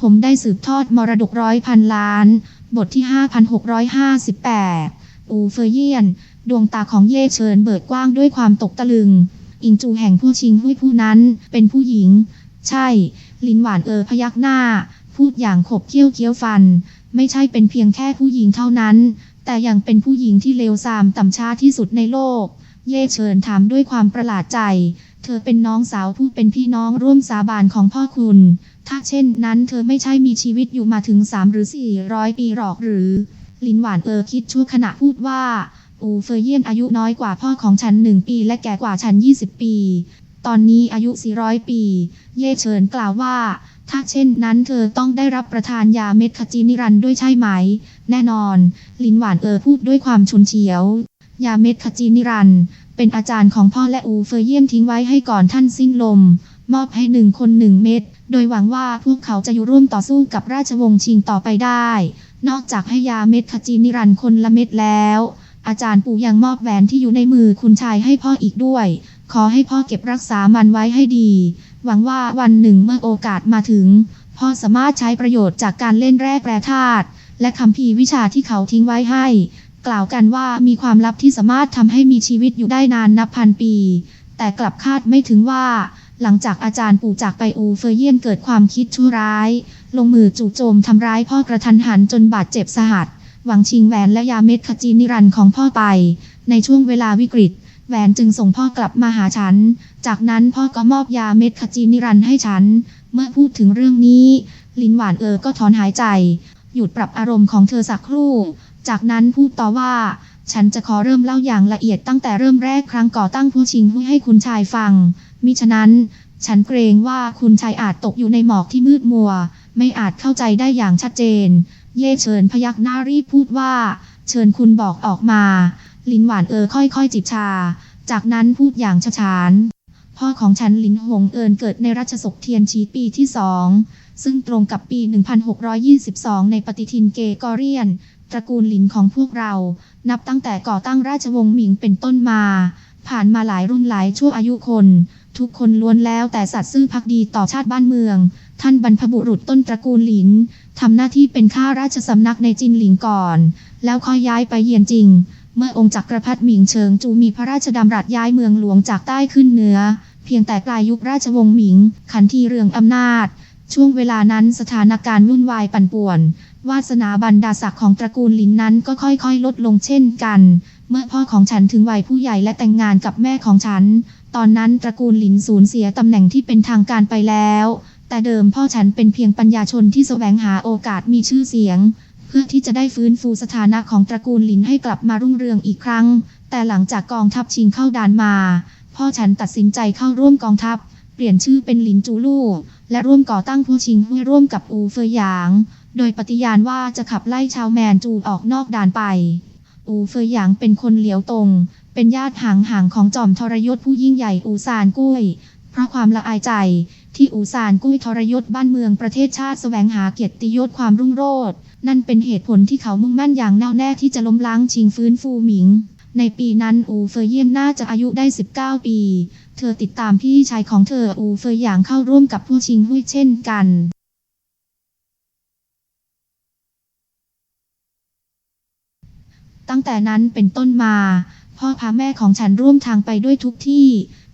ผมได้สืบทอดมรดกร้อยพันล้าน บทที่ 5658 อูเฟอร์เยียน ดวงตาของเย่เฉินเบิดกว้างด้วยความตกตะลึง อิงจูแห่งผู้ชิงหุ้ยผู้นั้น เป็นผู้หญิง ใช่ ลินหวานเออพยักหน้า พูดอย่างขบเคี้ยวเคี้ยวฟัน ไม่ใช่เป็นเพียงแค่ผู้หญิงเท่านั้น แต่ยังเป็นผู้หญิงที่เลวทรามต่ำช้าที่สุดในโลก เย่เฉินถามด้วยความประหลาดใจ เธอเป็นน้องสาวผู้เป็นพี่น้องร่วมสาบานของพ่อคุณ ถ้าเช่นนั้นเธอไม่ใช่มีชีวิตอยู่มาถึง3หรือ400ปีหรอกหรือ ลินหวานเออคิดชั่วขณะพูดว่าอูเฟยเยียนอายุน้อยกว่าพ่อของฉันหนึ่งปีและแก่กว่าฉัน 20 ปี ตอนนี้อายุ 400 ปี เย่เฉินกล่าวว่า ถ้าเช่นนั้นเธอต้องได้รับประทานยาเม็ดขจีนิรันด้วยใช่ไหม แน่นอน ลินหวานเออพูดด้วยความชุนเฉียว ยาเม็ดขจีนิรันเป็นอาจารย์ของพ่อและอูเฟยเยียนทิ้งไว้ให้ก่อนท่านสิ้นลม มอบให้หนึ่งคนหนึ่งเม็ด โดยหวังว่าพวกเขาจะอยู่ร่วมต่อสู้กับราชวงศ์ชิงต่อไปได้ นอกจากให้ยาเม็ดขจีนิรันด์คนละเม็ดแล้ว อาจารย์ปู่ยังมอบแหวนที่อยู่ในมือคุณชายให้พ่ออีกด้วย ขอให้พ่อเก็บรักษามันไว้ให้ดี หวังว่าวันหนึ่งเมื่อโอกาสมาถึง พ่อสามารถใช้ประโยชน์จากการเล่นแร่แปรธาตุและคำพีวิชาที่เขาทิ้งไว้ให้ กล่าวกันว่ามีความลับที่สามารถทำให้มีชีวิตอยู่ได้นานนับพันปี แต่กลับคาดไม่ถึงว่า หลังจากอาจารย์ปู่จากไปอูเฟอร์เยียนเกิดความคิดชั่วร้าย ลงมือจู่โจมทำร้ายพ่อกระทันหันจนบาดเจ็บสาหัส หวังชิงแหวนและยาเม็ดขจีนิรันต์ของพ่อไป ในช่วงเวลาวิกฤต แหวนจึงส่งพ่อกลับมาหาฉัน จากนั้นพ่อก็มอบยาเม็ดขจีนิรันต์ให้ฉัน เมื่อพูดถึงเรื่องนี้ ลินหวานเออก็ถอนหายใจ หยุดปรับอารมณ์ของเธอสักครู่ จากนั้นพูดต่อว่าฉันจะขอเริ่มเล่าอย่างละเอียดตั้งแต่เริ่มแรกครั้งก่อตั้งผู้ชิงให้คุณชายฟัง มิฉะนั้น ฉันเกรงว่าคุณชายอาจตกอยู่ในหมอกที่มืดมัว ไม่อาจเข้าใจได้อย่างชัดเจน เย่เฉินพยักหน้ารีบพูดว่า เชิญคุณบอกออกมา ลินหวานเออค่อยๆจิบชา จากนั้นพูดอย่างฉะฉานพ่อของฉันลินหงเอินเกิดในรัชสกเทียนชีปีที่สองซึ่งตรงกับปี 1622 ในปฏิทินเกกอเรียน ตระกูลหลินของพวกเรา นับตั้งแต่ก่อตั้งราชวงศ์หมิงเป็นต้นมา ผ่านมาหลายรุ่นหลายชั่วอายุคน ทุกคนล้วนแล้วแต่สัตย์ซื่อภักดีต่อชาติบ้านเมือง ท่านบรรพบุรุษต้นตระกูลหลินทำหน้าที่เป็นข้าราชสำนักในจินหลิงก่อน แล้วค่อยย้ายไปเยียนจิง เมื่อองค์จักรพรรดิหมิงเฉิงจูมีพระราชดำรัสย้ายเมืองหลวงจากใต้ขึ้นเหนือ เพียงแต่ปลายยุคราชวงศ์หมิง ขันทีเรืองอำนาจ ช่วงเวลานั้นสถานการณ์วุ่นวายปั่นป่วน วาสนาบรรดาศักดิ์ของตระกูลหลินนั้นก็ค่อยๆ ลดลงเช่นกัน เมื่อพ่อของฉันถึงวัยผู้ใหญ่และแต่งงานกับแม่ของฉัน ตอนนั้นตระกูลหลินสูญเสียตำแหน่งที่เป็นทางการไปแล้ว แต่เดิมพ่อฉันเป็นเพียงปัญญาชนที่แสวงหาโอกาสมีชื่อเสียง เพื่อที่จะได้ฟื้นฟูสถานะของตระกูลหลินให้กลับมารุ่งเรืองอีกครั้ง แต่หลังจากกองทัพชิงเข้าด่านมา พ่อฉันตัดสินใจเข้าร่วมกองทัพ เปลี่ยนชื่อเป็นหลินจูลู่และร่วมก่อตั้งผู้ชิงห้ร่วมกับอูเฟยหยาง โดยปฏิญาณว่าจะขับไล่ชาวแมนจูออกนอกด่านไป อูเฟยหยางเป็นคนเหลียวตรง เป็นญาติห่างๆของจอมทรยศผู้ยิ่งใหญ่อูซานกุ้ย เพราะความละอายใจ ที่อูซานกุ้ยทรยศบ้านเมืองประเทศชาติแสวงหาเกียรติยศความรุ่งโรจน์นั่นเป็นเหตุผลที่เขามุ่งมั่นอย่างแน่วแน่ที่จะล้มล้างชิงฟื้นฟูหมิง ในปีนั้นอูเฟยเยี่ยนน่าจะอายุได้ 19 ปี เธอติดตามพี่ชายของเธออูเฟยหยางเข้าร่วมกับผู้ชิงหุ้ยเช่นกันตั้งแต่นั้นเป็นต้นมา พ่อพาแม่ของฉันร่วมทางไปด้วยทุกที่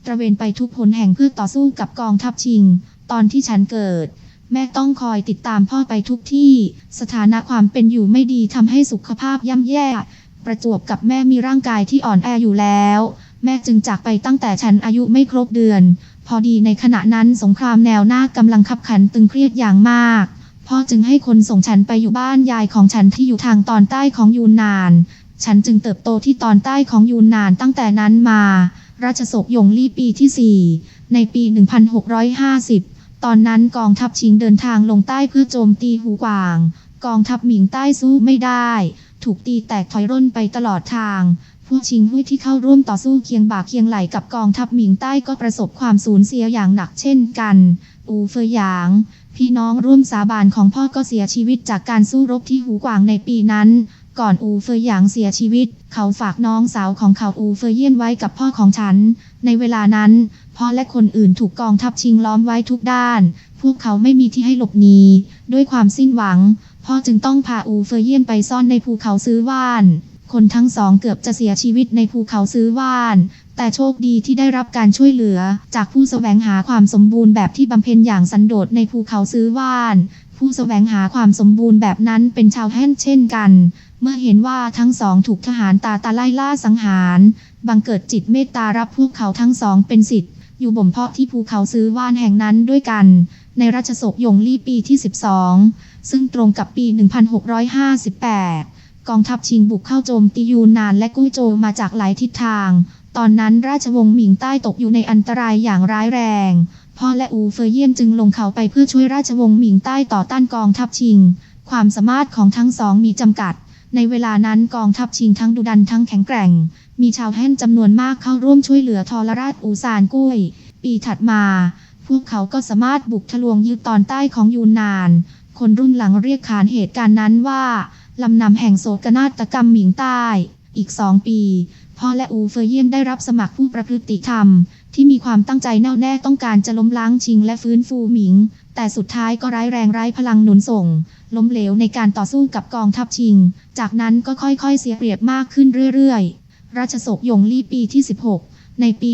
ตระเวนไปทุกหนแห่งเพื่อต่อสู้กับกองทัพชิง ตอนที่ฉันเกิด แม่ต้องคอยติดตามพ่อไปทุกที่ สถานะความเป็นอยู่ไม่ดีทำให้สุขภาพย่ำแย่ ประจวบกับแม่มีร่างกายที่อ่อนแออยู่แล้ว แม่จึงจากไปตั้งแต่ฉันอายุไม่ครบเดือน พอดีในขณะนั้นสงครามแนวหน้ากำลังขับขันตึงเครียดอย่างมากพ่อจึงให้คนส่งฉันไปอยู่บ้านยายของฉันที่อยู่ทางตอนใต้ของยูนนาน ฉันจึงเติบโตที่ตอนใต้ของยูนนานตั้งแต่นั้นมา ราชสกยงลี่ปีที่ 4 ในปี 1650 ตอนนั้นกองทัพชิงเดินทางลงใต้เพื่อโจมตีหูกวาง กองทัพหมิงใต้สู้ไม่ได้ ถูกตีแตกถอยร่นไปตลอดทางพวกชิงหุ้ยที่เข้าร่วมต่อสู้เคียงบ่าเคียงไหลกับกองทัพหมิงใต้ก็ประสบความสูญเสียอย่างหนักเช่นกัน อูเฟยหยางพี่น้องร่วมสาบานของพ่อก็เสียชีวิตจากการสู้รบที่หูกวางในปีนั้น ก่อนอูเฟยหยางเสียชีวิต เขาฝากน้องสาวของเขาอูเฟยเยี่ยนไว้กับพ่อของฉัน ในเวลานั้น พ่อและคนอื่นถูกกองทัพชิงล้อมไว้ทุกด้าน พวกเขาไม่มีที่ให้หลบหนีด้วยความสิ้นหวัง พ่อจึงต้องพาอูเฟอร์เยียนไปซ่อนในภูเขาซื้อว่าน คนทั้งสองเกือบจะเสียชีวิตในภูเขาซื้อว่าน แต่โชคดีที่ได้รับการช่วยเหลือ จากผู้แสวงหาความสมบูรณ์แบบที่บำเพ็ญอย่างสันโดษในภูเขาซื้อว่าน ผู้แสวงหาความสมบูรณ์แบบนั้นเป็นชาวแฮนเช่นกัน มื่อเห็นว่าทั้งสองถูกทหารตาตาไล่ล่าสังหาร บังเกิดจิตเมตตารับพวกเขาทั้งสองเป็นสิทธิ์ อยู่บ่มเพาะที่ภูเขาซื้อว่านแห่งนั้นด้วยกัน ในรัชสกยงลี่ปีที่ 12 ซึ่งตรงกับปี 1658 กองทัพชิงบุกเข้าโจมตียูนนานและกุ้ยโจมาจากหลายทิศทาง ตอนนั้นราชวงศ์หมิงใต้ตกอยู่ในอันตรายอย่างร้ายแรง พ่อและอูเฟอร์เยี่ยนจึงลงเขาไปเพื่อช่วยราชวงศ์หมิงใต้ต่อต้านกองทัพชิง ความสามารถของทั้งสองมีจำกัด ในเวลานั้นกองทัพชิงทั้งดุดันทั้งแข็งแกร่ง มีชาวแฮนจำนวนมากเข้าร่วมช่วยเหลือทรราชอูซานกุ้ย ปีถัดมา พวกเขาก็สามารถบุกทะลวงยึดตอนใต้ของยูนนาน คนรุ่นหลังเรียกขานเหตุการณ์นั้นว่า ลำนำแห่งโศกนาฏกรรมหมิงใต้ อีกสองปี พ่อและอูเฟอร์เยียนได้รับสมัครผู้ประพฤติธรรม ที่มีความตั้งใจแน่วแน่ต้องการจะล้มล้างชิงและฟื้นฟูหมิง แต่สุดท้ายก็ร้ายแรงไร้พลังหนุนส่ง ล้มเหลวในการต่อสู้กับกองทัพชิง จากนั้นก็ค่อยๆเสียเปรียบมากขึ้นเรื่อยๆ ราชสกยงลี่ปีที่ 16 ในปี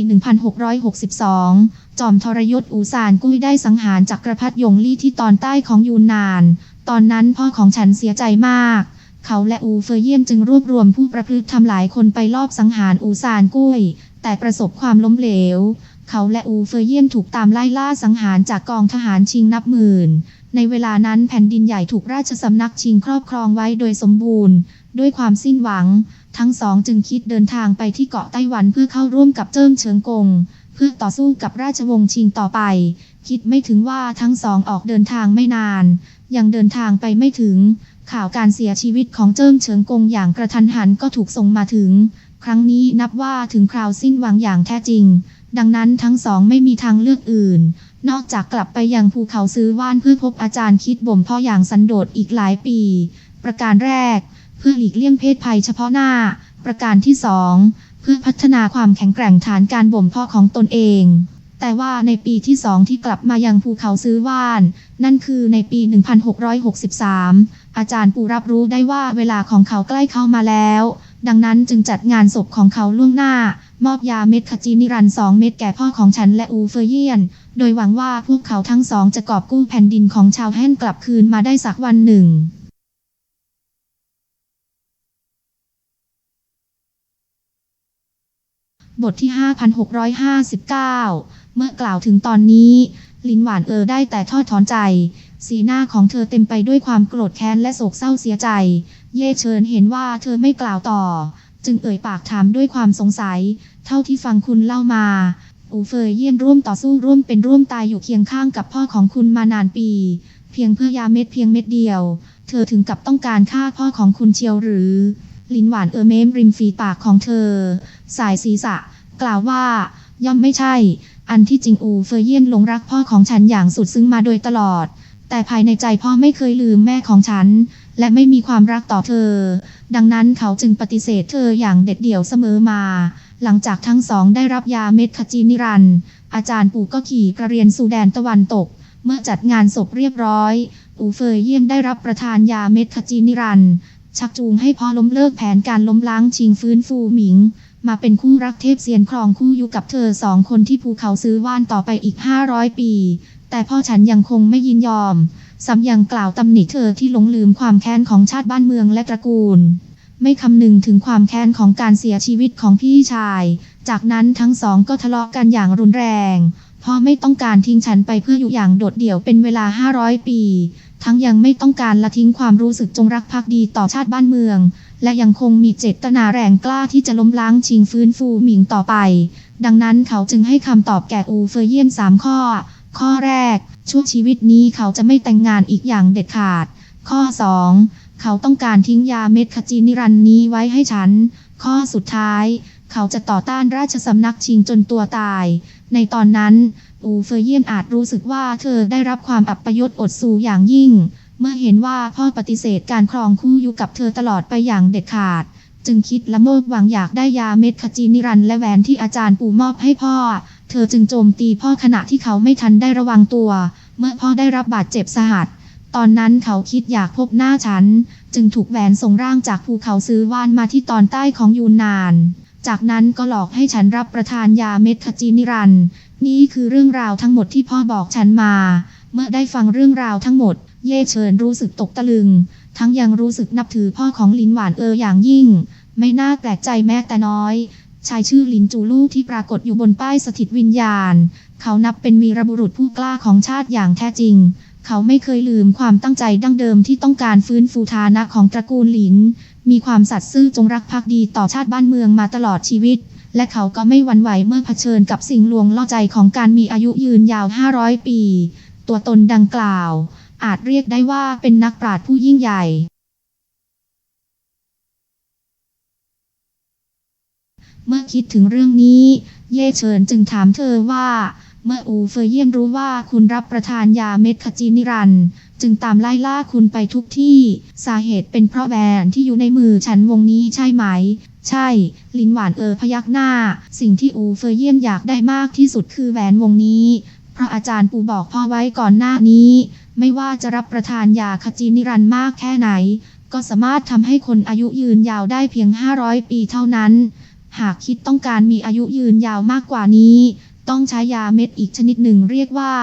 1662 จอมทรยศอูซานกุ้ยได้สังหารจักรพรรดิยงลี่ที่ตอนใต้ของยูนนาน ตอนนั้นพ่อของฉันเสียใจมากเขาและอูเฟอเยียนจึงรวบรวมผู้ประพฤติทำหลายคนไปลอบสังหารอูซานกุ้ย แต่ประสบความล้มเหลว เขาและอูเฟอร์เยียนถูกตามไล่ล่าสังหารจากกองทหารชิงนับหมื่น ในเวลานั้นแผ่นดินใหญ่ถูกราชสำนักชิงครอบครองไว้โดยสมบูรณ์ ด้วยความสิ้นหวัง ทั้งสองจึงคิดเดินทางไปที่เกาะไต้หวันเพื่อเข้าร่วมกับเจิ้งเฉิงกง เพื่อต่อสู้กับราชวงศ์ชิงต่อไป คิดไม่ถึงว่าทั้งสองออกเดินทางไม่นาน ยังเดินทางไปไม่ถึงข่าวการเสียชีวิตของเจิ้งเฉิงกงอย่างกระทันหันก็ถูกส่งมาถึง ครั้งนี้นับว่าถึงคราวสิ้นหวังอย่างแท้จริง ดังนั้นทั้งสองไม่มีทางเลือกอื่น นอกจากกลับไปยังภูเขาซื้อว่านเพื่อพบอาจารย์คิดบ่มเพาะอย่างสันโดษอีกหลายปี ประการแรก เพื่อหลีกเลี่ยงเพศภัยเฉพาะหน้า ประการที่สองเพื่อพัฒนาความแข็งแกร่งฐานการบ่มเพาะของตนเองแต่ว่าในปีที่สองที่กลับมายังภูเขาซื้อว่าน นั่นคือในปี 1663 อาจารย์ปูรับรู้ได้ว่าเวลาของเขาใกล้เข้ามาแล้ว ดังนั้นจึงจัดงานศพของเขาล่วงหน้า มอบยาเม็ดขจีนิรันต์สองเม็ดแก่พ่อของฉันและอูเฟย์เยียน โดยหวังว่าพวกเขาทั้งสองจะกอบกู้แผ่นดินของชาวแฮนกลับคืนมาได้สักวันหนึ่งบทที่ 5659 เมื่อกล่าวถึงตอนนี้ ลินหวานเออได้แต่ทอดถอนใจ สีหน้าของเธอเต็มไปด้วยความโกรธแค้นและโศกเศร้าเสียใจ เย่เชิญเห็นว่าเธอไม่กล่าวต่อ จึงเอ่ยปากถามด้วยความสงสัย เท่าที่ฟังคุณเล่ามา อูเฟยเยี่ยนร่วมต่อสู้ร่วมเป็นร่วมตายอยู่เคียงข้างกับพ่อของคุณมานานปี เพียงเพื่อยาเม็ดเพียงเม็ดเดียว เธอถึงกับต้องการฆ่าพ่อของคุณเชียวหรือ ลินหวานเออเมมริมฝีปากของเธอ สายศีรษะ กล่าวว่า ย่อมไม่ใช่ อันที่จริงอูเฟยเยี่ยนหลงรักพ่อของฉันอย่างสุดซึ้งมาโดยตลอด แต่ภายในใจพ่อไม่เคยลืมแม่ของฉัน และไม่มีความรักต่อเธอ ดังนั้นเขาจึงปฏิเสธเธออย่างเด็ดเดี่ยวเสมอมา หลังจากทั้งสองได้รับยาเม็ดขจีนิรันต์อาจารย์ปู่ก็ขี่กระเรียนสู่แดนตะวันตก เมื่อจัดงานศพเรียบร้อยอูเฟยเยี่ยนได้รับประทานยาเม็ดขจีนิรันต์ชักจูงให้พ่อล้มเลิกแผนการล้มล้างชิงฟื้นฟูหมิง มาเป็นคู่รักเทพเซียนครองคู่อยู่กับเธอสองคนที่ภูเขาซื้อว่านต่อไปอีก 500 ปี แต่พ่อฉันยังคงไม่ยินยอมซ้ำยังกล่าวตำหนิเธอที่หลงลืมความแค้นของชาติบ้านเมืองและตระกูล ไม่คำนึงถึงความแค้นของการเสียชีวิตของพี่ชาย จากนั้นทั้งสองก็ทะเลาะกันอย่างรุนแรงพ่อไม่ต้องการทิ้งฉันไปเพื่ออยู่อย่างโดดเดี่ยวเป็นเวลา 500 ปี ทั้งยังไม่ต้องการละทิ้งความรู้สึกจงรักภักดีต่อชาติบ้านเมือง และยังคงมีเจตนาแรงกล้าที่จะล้มล้างชิงฟื้นฟูหมิงต่อไป ดังนั้นเขาจึงให้คำตอบแก่อูเฟอร์เยียนสามข้อ ข้อแรก ช่วงชีวิตนี้เขาจะไม่แต่งงานอีกอย่างเด็ดขาด ข้อ 2 เขาต้องการทิ้งยาเม็ดขจีนิรันนี้ไว้ให้ฉัน ข้อสุดท้าย เขาจะต่อต้านราชสำนักชิงจนตัวตาย ในตอนนั้น อูเฟอร์เยียนอาจรู้สึกว่าเธอได้รับความอับประยศอดสูอย่างยิ่ง เมื่อเห็นว่าพ่อปฏิเสธการครองคู่อยู่กับเธอตลอดไปอย่างเด็ดขาด จึงคิดละโมบหวังอยากได้ยาเม็ดขจีนิรันและแหวนที่อาจารย์ปู่มอบให้พ่อ เธอจึงโจมตีพ่อขณะที่เขาไม่ทันได้ระวังตัว เมื่อพ่อได้รับบาดเจ็บสาหัส ตอนนั้นเขาคิดอยากพบหน้าฉัน จึงถูกแหวนส่งร่างจากภูเขาซื้อวานมาที่ตอนใต้ของยูนนาน จากนั้นก็หลอกให้ฉันรับประทานยาเม็ดขจีนิรันนี่คือเรื่องราวทั้งหมดที่พ่อบอกฉันมา เมื่อได้ฟังเรื่องราวทั้งหมด เย่เฉินรู้สึกตกตะลึง ทั้งยังรู้สึกนับถือพ่อของลินหวานเอออย่างยิ่ง ไม่น่าแปลกใจแม้แต่น้อย ชายชื่อลินจูลู่ที่ปรากฏอยู่บนป้ายสถิตวิญญาณ เขานับเป็นวีรบุรุษผู้กล้าของชาติอย่างแท้จริง เขาไม่เคยลืมความตั้งใจดั้งเดิมที่ต้องการฟื้นฟูฐานะของตระกูลหลิน มีความสัตย์ซื่อจงรักภักดีต่อชาติบ้านเมืองมาตลอดชีวิตและเขาก็ไม่หวั่นไหวเมื่อเผชิญกับสิ่งลวงล่อใจของการมีอายุยืนยาว 500 ปี ตัวตนดังกล่าว อาจเรียกได้ว่าเป็นนักปราชญ์ผู้ยิ่งใหญ่ เมื่อคิดถึงเรื่องนี้ เย่เฉินจึงถามเธอว่า เมื่ออูเฟยเยี่ยนรู้ว่าคุณรับประทานยาเม็ดขจีนิรันจึงตามไล่ล่าคุณไปทุกที่ สาเหตุเป็นเพราะแหวนที่อยู่ในมือฉันวงนี้ใช่ไหม ใช่ ลินหวานเออพยักหน้า สิ่งที่อูเฟยเยี่ยนอยากได้มากที่สุดคือแหวนวงนี้ เพราะอาจารย์ปูบอกพ่อไว้ก่อนหน้านี้ ไม่ว่าจะรับประทานยาขจีนิรันต์มากแค่ไหน ก็สามารถทำให้คนอายุยืนยาวได้เพียง 500 ปีเท่านั้น หากคิดต้องการมีอายุยืนยาวมากกว่านี้ ต้องใช้ยาเม็ดอีกชนิดหนึ่งเรียกว่า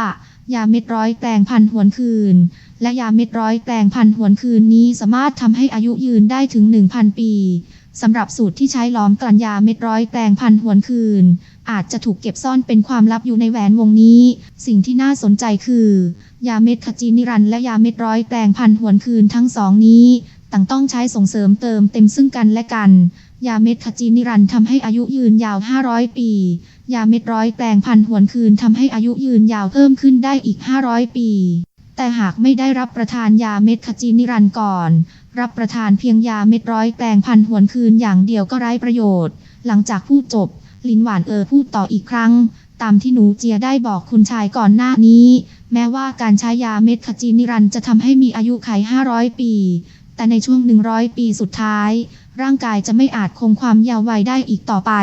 ยาเม็ดร้อยแปลงพันหวนคืน และยาเม็ดร้อยแปลงพันหวนคืนนี้สามารถทำให้อายุยืนได้ถึง 1,000 ปี สำหรับสูตรที่ใช้ล้อมกลั่นยาเม็ดร้อยแปลงพันหวนคืน อาจจะถูกเก็บซ่อนเป็นความลับอยู่ในแหวนวงนี้ สิ่งที่น่าสนใจคือ ยาเม็ดขจีนิรันและยาเม็ดร้อยแปลงพันหวนคืนทั้งสองนี้ต่างต้องใช้ส่งเสริมเติมเต็มซึ่งกันและกัน ยาเม็ดขจีนิรันทำให้อายุยืนยาว 500 ปี ยาเม็ดร้อยแปลงพันหวนคืนทำให้อายุยืนยาวเพิ่มขึ้นได้อีก 500 ปี แต่หากไม่ได้รับประทานยาเม็ดขจีนิรันก่อน รับประทานเพียงยาเม็ดร้อยแปลงพันหวนคืนอย่างเดียวก็ไร้ประโยชน์ หลังจากพูดจบ ลินหวานเออพูดต่ออีกครั้ง ตามที่หนูเจียได้บอกคุณชายก่อนหน้านี้ แม้ว่าการใช้ยาเม็ดขจีนิรันจะทำให้มีอายุไข 500 ปี แต่ในช่วง 100 ปีสุดท้าย ร่างกายจะไม่อาจคงความยาววัยได้อีกต่อไป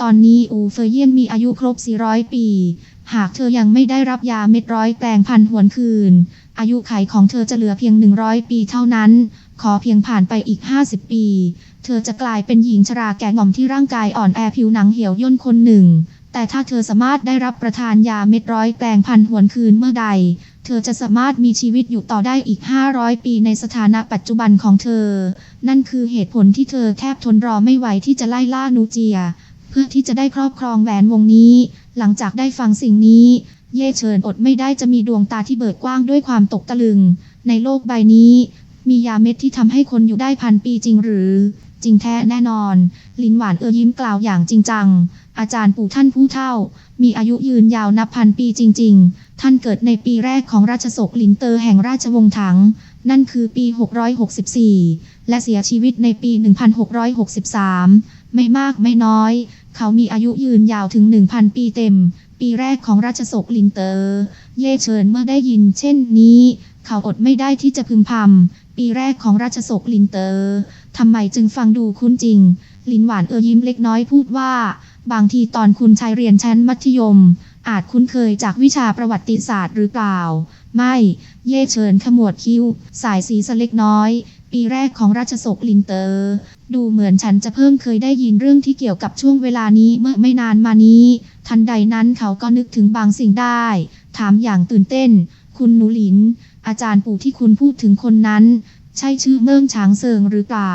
ตอนนี้อูเฟยเยียนมีอายุครบ 400 ปี หากเธอยังไม่ได้รับยาเม็ดร้อยแปลงพันหวนคืน อายุไขของเธอจะเหลือเพียง 100 ปีเท่านั้น ขอเพียงผ่านไปอีก 50 ปี เธอจะกลายเป็นหญิงชราแก่ง่อมที่ร่างกายอ่อนแอผิวหนังเหี่ยวย่นคนหนึ่ง แต่ถ้าเธอสามารถได้รับประทานยาเม็ดร้อยแปลงพันหวนคืนเมื่อใด เธอจะสามารถมีชีวิตอยู่ต่อได้อีก 500 ปีในสถานะปัจจุบันของเธอ นั่นคือเหตุผลที่เธอแทบทนรอไม่ไหวที่จะไล่ล่านูเจีย เพื่อที่จะได้ครอบครองแหวนวงนี้ หลังจากได้ฟังสิ่งนี้เย่เฉินอดไม่ได้จะมีดวงตาที่เบิกกว้างด้วยความตกตะลึง ในโลกใบนี้ มียาเม็ดที่ทำให้คนอยู่ได้พันปีจริงหรือ จริงแท้แน่นอน ลินหวานเอือยิ้มกล่าวอย่างจริงจัง อาจารย์ปู่ท่านผู้เฒ่า มีอายุยืนยาวนับพันปีจริง ๆ ท่านเกิดในปีแรกของราชสกลินเตอร์แห่งราชวงศ์ถัง นั่นคือปี 664 และเสียชีวิตในปี 1663 ไม่มากไม่น้อย เขามีอายุยืนยาวถึง 1,000 ปีเต็ม ปีแรกของราชสกลินเตอร์ เย่เฉินเมื่อได้ยิน เช่นนี้ เขาอดไม่ได้ที่จะพึมพำ ปีแรกของราชสกลินเตอร์ทำไมจึงฟังดูคุ้นจริง ลินหวานเออยิ้มเล็กน้อยพูดว่า บางทีตอนคุณชายเรียนชั้นมัธยม อาจคุ้นเคยจากวิชาประวัติศาสตร์หรือเปล่า ไม่ เย่เฉินขมวดคิ้ว สายสีสเล็กน้อย ปีแรกของราชสกลินเตอร์ ดูเหมือนฉันจะเพิ่งเคยได้ยินเรื่องที่เกี่ยวกับช่วงเวลานี้เมื่อไม่นานมานี้ ทันใดนั้นเขาก็นึกถึงบางสิ่งได้ ถามอย่างตื่นเต้น คุณหนูหลิน อาจารย์ปู่ที่คุณพูดถึงคนนั้น ใช่ชื่อเมิ่งช้างเซิงหรือเปล่า